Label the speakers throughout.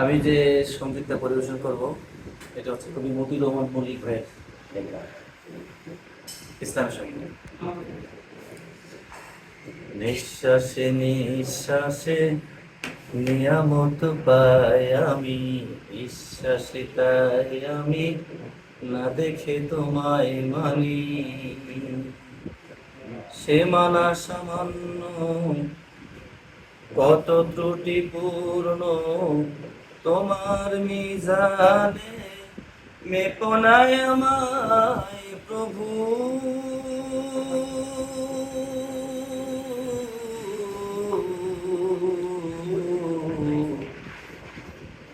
Speaker 1: আমি যে সঙ্গীতটা পরিবেশন করব, এটা হচ্ছে কবি মতিউর রহমান মল্লিক ভাইয়ের ইসলামী সংগীত নিঃশ্বাসে নিঃশ্বাসে নিয়ামত পাই আমি বিশ্বাসে তাই আমি না দেখে তোমায় মানি। সে মানা সামান্য, কত ত্রুটিপূর্ণ তোমার মিজানে মেপনায় আমায় প্রভু।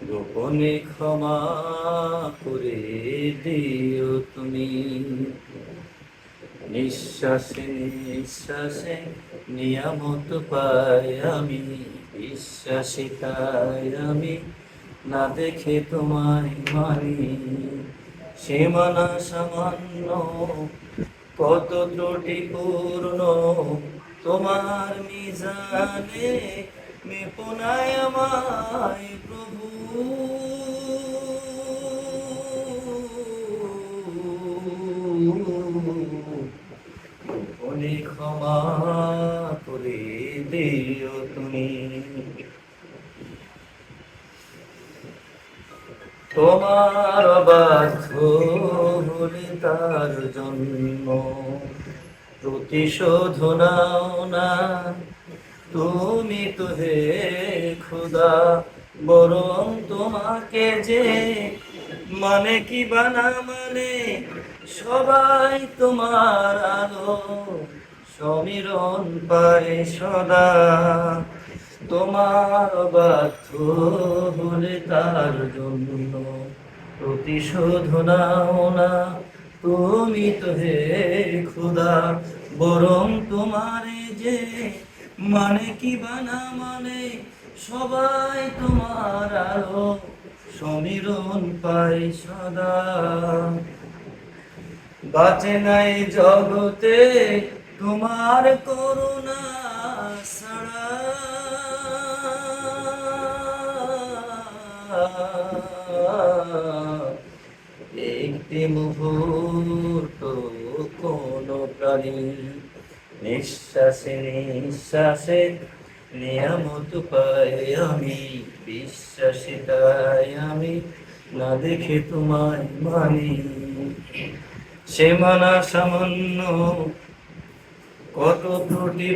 Speaker 1: গোপনে ক্ষমা করে দিও তুমি। নিঃশ্বাসে নিঃশ্বাসে নিয়ামত পাই আমি। বিশ্বাসে তাই আমি না দেখে তোমায় মানি সে মানা সামান্য, কত ত্রুটিপূর্ণ। তোমার মিজানে মেপনায় আমায় প্রভু। ক্ষমা করে দিও তুমি। তোমার বাধ্য হলে তার জন্য প্রতিশোধ নাও না, তুমি তো হে খুদা, বরং তোমাকে যে মানে কি বানা মানে সবাই তোমার আলো সমীরণ পায় সদা। তোমার বাধ্য হলে তার জন্য। প্রতিশোধ নাও না, তুমি তো হে খুদা, বরং তোমারে যে মানে কি বানা মানে সবাই তোমার আলো, সমীরণ পাই সদা। বাঁচে নাই জগতে তোমার করুণা ছাড়া একটি মুহূর্ত কোন প্রাণী নিঃশ্বাসে নিঃশ্বাসে নিয়ামত পাই আমি, বিশ্বাসে তাই আমি না দেখে তোমায় মানি। সে মানা সামান্য কত ত্রুটি